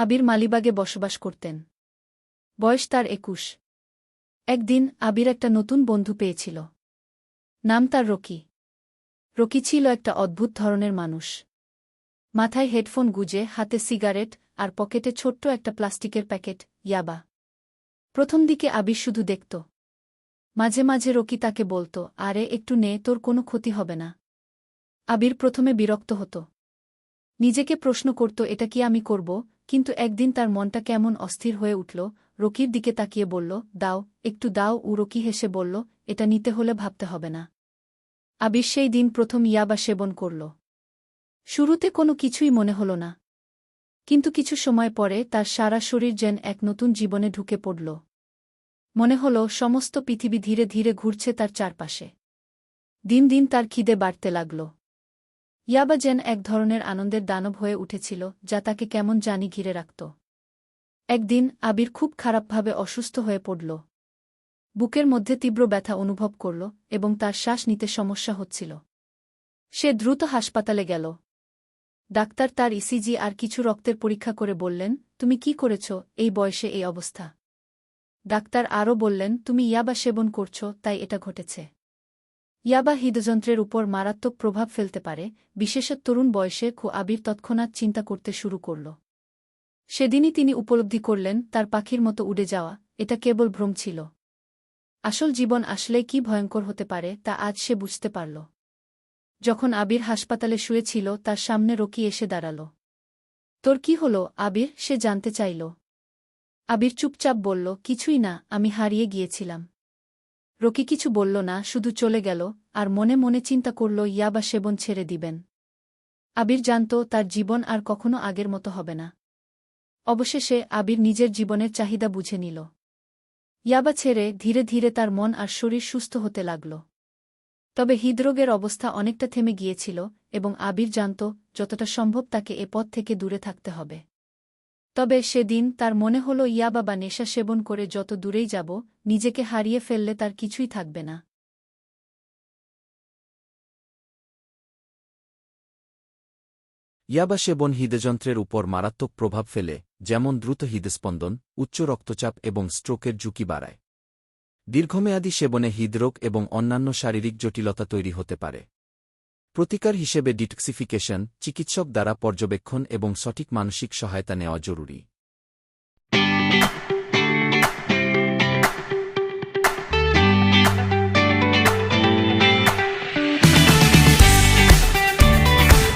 আবির মালিবাগে বসবাস করতেন। বয়স তার একুশ। একদিন আবির একটা নতুন বন্ধু পেয়েছিল। নাম তার রকি। রকি ছিল একটা অদ্ভুত ধরনের মানুষ। মাথায় হেডফোন গুজে, হাতে সিগারেট আর পকেটে ছোট্ট একটা প্লাস্টিকের প্যাকেট, ইয়াবা। প্রথম দিকে আবির শুধু দেখত। মাঝে মাঝে রকি তাকে বলত, আরে, একটু নে, তোর কোনো ক্ষতি হবে না। আবির প্রথমে বিরক্ত হতো। নিজেকে প্রশ্ন করত, এটা কি আমি করব? কিন্তু একদিন তার মনটা কেমন অস্থির হয়ে উঠল, রকির দিকে তাকিয়ে বলল, দাও, একটু দাও উ রকি হেসে বলল, এটা নিতে হলে ভাবতে হবে না। আবির সেই দিন প্রথম ইয়াবা সেবন করল। শুরুতে কোনো কিছুই মনে হল না। কিন্তু কিছু সময় পরে তার সারা শরীর যেন এক নতুন জীবনে ঢুকে পড়ল। মনে হল সমস্ত পৃথিবী ধীরে ধীরে ঘুরছে তার চারপাশে। দিন দিন তার খিদে বাড়তে লাগল। ইয়াবা যেন এক ধরনের আনন্দের দানব হয়ে উঠেছিল, যা তাকে কেমন জানি ঘিরে রাখত। একদিন আবির খুব খারাপভাবে অসুস্থ হয়ে পড়ল। বুকের মধ্যে তীব্র ব্যথা অনুভব করল এবং তার শ্বাস নিতে সমস্যা হচ্ছিল। সে দ্রুত হাসপাতালে গেল। ডাক্তার তার ইসিজি আর কিছু রক্তের পরীক্ষা করে বললেন, তুমি কি করেছ? এই বয়সে এই অবস্থা। ডাক্তার আরও বললেন, তুমি ইয়াবা সেবন করছ, তাই এটা ঘটেছে। ইয়াবা হৃদযন্ত্রের উপর মারাত্মক প্রভাব ফেলতে পারে, বিশেষত তরুণ বয়সে খু আবির তৎক্ষণাৎ চিন্তা করতে শুরু করল। সেদিনই তিনি উপলব্ধি করলেন, তার পাখির মতো উড়ে যাওয়া, এটা কেবল ভ্রম ছিল। আসল জীবন আসলে কি ভয়ঙ্কর হতে পারে, তা আজ সে বুঝতে পারল। যখন আবির হাসপাতালে শুয়েছিল, তার সামনে রকি এসে দাঁড়াল। তোর কি হল, আবির? সে জানতে চাইল। আবির চুপচাপ বলল, কিছুই না, আমি হারিয়ে গিয়েছিলাম। রকি কিছু বলল না, শুধু চলে গেল, আর মনে মনে চিন্তা করল, ইয়াবা সেবন ছেড়ে দিবেন। আবির জানত, তার জীবন আর কখনো আগের মতো হবে না। অবশেষে আবির নিজের জীবনের চাহিদা বুঝে নিল। ইয়াবা ছেড়ে ধীরে ধীরে তার মন আর শরীর সুস্থ হতে লাগল। তবে হৃদরোগের অবস্থা অনেকটা থেমে গিয়েছিল, এবং আবির জানত, যতটা সম্ভব তাকে এ পথ থেকে দূরে থাকতে হবে। তবে সেদিন তার মনে হল ইয়াবা বা নেশা সেবন করে যত দূরেই যাব, নিজেকে হারিয়ে ফেললে তার কিছুই থাকবে না। ইয়াবা সেবন হৃদযন্ত্রের উপর মারাত্মক প্রভাব ফেলে, যেমন দ্রুত হৃদস্পন্দন, উচ্চ রক্তচাপ এবং স্ট্রোকের ঝুঁকি বাড়ায়। দীর্ঘমেয়াদী সেবনে হৃদরোগ এবং অন্যান্য শারীরিক জটিলতা তৈরি হতে পারে। প্রতিকার হিসেবে ডিটক্সিফিকেশন চিকিৎসক দ্বারা পর্যবেক্ষণ এবং সঠিক মানসিক সহায়তা নেওয়া জরুরি।